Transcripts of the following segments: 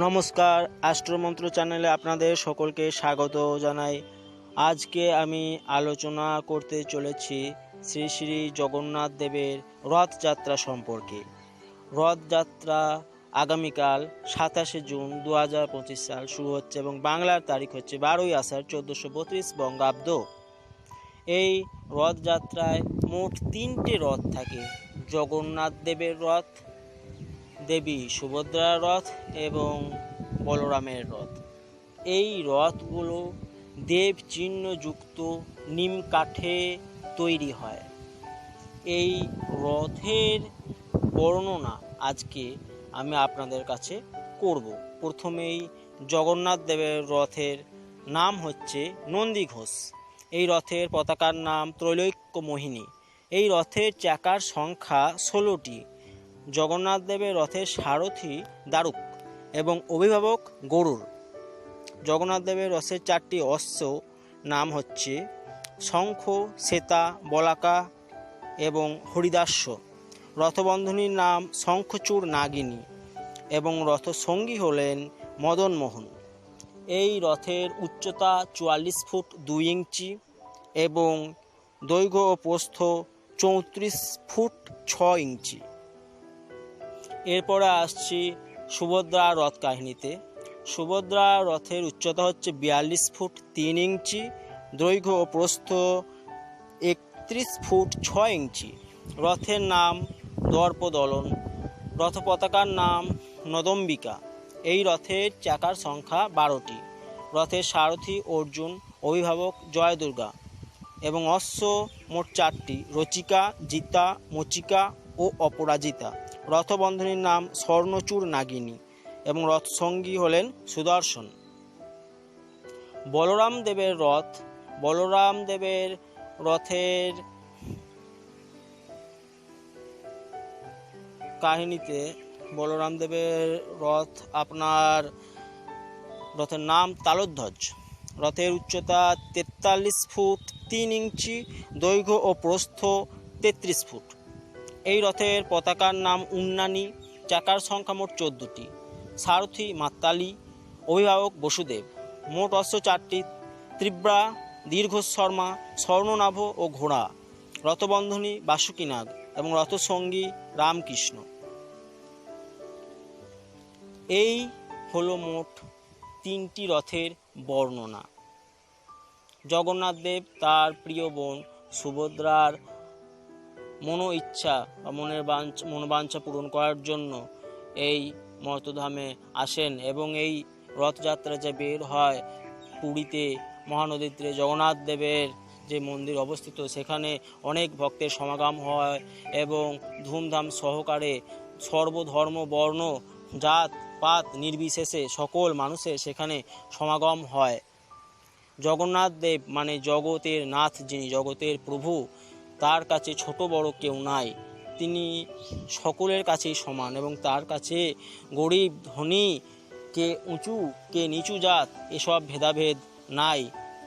নমস্কার অ্যাস্ট্রোমন্ত্র চ্যানেলে আপনাদের সকলকে স্বাগত জানাই। আজকে আমি আলোচনা করতে চলেছি শ্রী শ্রী জগন্নাথ দেবের রথযাত্রা সম্পর্কে। রথযাত্রা আগামীকাল সাতাশে জুন দু হাজার পঁচিশ সাল শুরু হচ্ছে এবং বাংলার তারিখ হচ্ছে বারোই আষাঢ় চোদ্দোশো বত্রিশ বঙ্গাব্দ। এই রথযাত্রায় মোট তিনটে রথ থাকে, জগন্নাথ দেবের রথ দেবী সুভদ্রার রথ এবং বলরামের রথ। এই রথগুলো দেব চিহ্নযুক্ত নিম কাঠে তৈরি হয়। এই রথের বর্ণনা আজকে আমি আপনাদের কাছে করব। প্রথমেই জগন্নাথ দেবের রথের নাম হচ্ছে নন্দী ঘোষ। এই রথের পতাকার নাম ত্রৈলোক্য মোহিনী। এই রথের চাকার সংখ্যা ষোলোটি। জগন্নাথ দেবের রথের সারথি দারুক এবং অভিভাবক গরুর জগন্নাথ দেবের রথের চারটি অশ্ব নাম হচ্ছে শঙ্খ শ্বেতা বলাকা এবং হরিদাস্য। রথবন্ধনীর নাম শঙ্খচূড় নাগিনী এবং রথসঙ্গী হলেন মদনমোহন এই রথের উচ্চতা চুয়াল্লিশ ফুট দুই ইঞ্চি এবং দৈর্ঘ্য ও প্রস্থ চৌত্রিশ ফুট ছ ইঞ্চি। এরপরে আসছি সুভদ্রা রথ কাহিনীতে। সুভদ্রা রথের উচ্চতা হচ্ছে বিয়াল্লিশ ফুট তিন ইঞ্চি, দৈর্ঘ্য প্রস্থ একত্রিশ ফুট ছয় ইঞ্চি। রথের নাম দর্পদলন। রথ পতাকার নাম নদম্বিকা। এই রথের চাকার সংখ্যা বারোটি। রথের সারথি অর্জুন, অভিভাবক জয় দুর্গা এবং অশ্ব মোট চারটি। রচিকা, জিতা, মচিকা ও অপরাজিতা। রথবন্ধনীর নাম স্বর্ণচূড় নাগিনী এবং রথসঙ্গী হলেন সুদর্শন। বলরাম দেবের রথ, বলরাম দেবের রথের কাহিনীতে বলরাম দেবের রথ আপনার রথের নাম তালোধ্বজ। রথের উচ্চতা তেতাল্লিশ ফুট, তিন ইঞ্চি, দৈর্ঘ্য ও প্রস্থ তেত্রিশ ফুট। এই রথের পতাকার নাম উন্নানি, চাকার সংখ্যা মোট চোদ্দোটি। সারথি মাত্তালি অভিভাবক বসুদেব। মোট অশ্ব চারটি, ত্রিব্রা দীর্ঘ শর্মা স্বর্ণনাভ ও ঘোড়া, রথবন্ধনী বাসুকীনাগ এবং রথসঙ্গী রামকৃষ্ণ। এই হলো মোট তিনটি রথের বর্ণনা। জগন্নাথ দেব তার প্রিয় বোন সুভদ্রার মনো ইচ্ছা বা মনের বাঞ্ছ মনোবাঞ্ছা পূরণ করার জন্য এই মর্তধামে আসেন এবং এই রথযাত্রা যে বের হয় পুরীতে, মহানদীতে, জগন্নাথ দেবের যে মন্দির অবস্থিত, সেখানে অনেক ভক্তের সমাগম হয় এবং ধুমধাম সহকারে সর্বধর্ম, বর্ণ, জাত, পাত নির্বিশেষে সকল মানুষের সেখানে সমাগম হয়। জগন্নাথ দেব মানে জগতের নাথ যিনি, জগতের প্রভু তার কাছে ছোট বড় কেউ নাই। তিনি সকলের কাছেই সমান এবং তার কাছে গরিব, ধনী, কে উঁচু, কে নিচু জাত, এসব ভেদাভেদ নাই।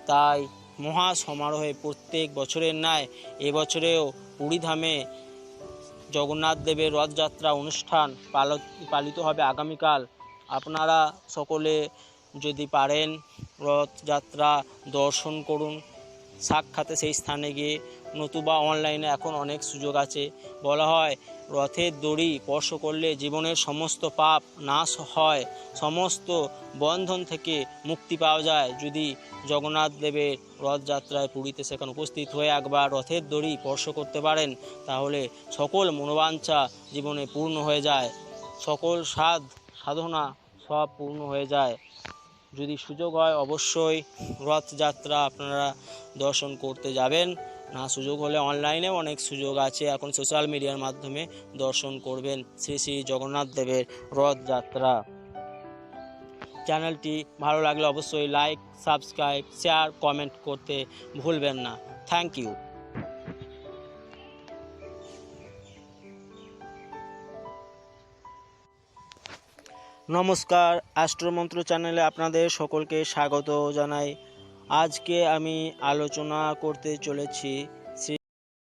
তাই মহা সমারোহে প্রত্যেক বছরের ন্যায় এবছরেও পুরীধামে জগন্নাথ দেবের রথযাত্রা অনুষ্ঠান পালিত হবে আগামীকাল। আপনারা সকলে যদি পারেন রথযাত্রা দর্শন করুন। সাক্ষাতে সেই স্থানে গিয়ে নতুবা অনলাইনে এখন অনেক সুযোগ আছে। বলা হয়, রথের দড়ি স্পর্শ করলে জীবনের সমস্ত পাপ নাশ হয়। সমস্ত বন্ধন থেকে মুক্তি পাওয়া যায়। যদি জগন্নাথ দেবের রথযাত্রায় পুরীতে সেখানে উপস্থিত হয়ে একবার রথের দড়ি স্পর্শ করতে পারেন, তাহলে সকল মনোবাঞ্ছা জীবনে পূর্ণ হয়ে যায়। সকল সাধ, সাধনা সব পূর্ণ হয়ে যায়। যদি সুযোগ হয়, অবশ্যই রথযাত্রা আপনারা দর্শন করতে যাবেন। না, সুযোগ হলে অনলাইনে অনেক সুযোগ আছে। এখন সোশ্যাল মিডিয়ার মাধ্যমে দর্শন করবেন শ্রী শ্রী জগন্নাথ দেবের রথযাত্রা। চ্যানেলটি ভালো লাগলে অবশ্যই লাইক সাবস্ক্রাইব শেয়ার কমেন্ট করতে ভুলবেন না। থ্যাংক ইউ নমস্কার অ্যাস্ট্রোমন্ত্র চ্যানেলে আপনাদের সকলকে স্বাগত জানাই। আজকে আমি আলোচনা করতে চলেছি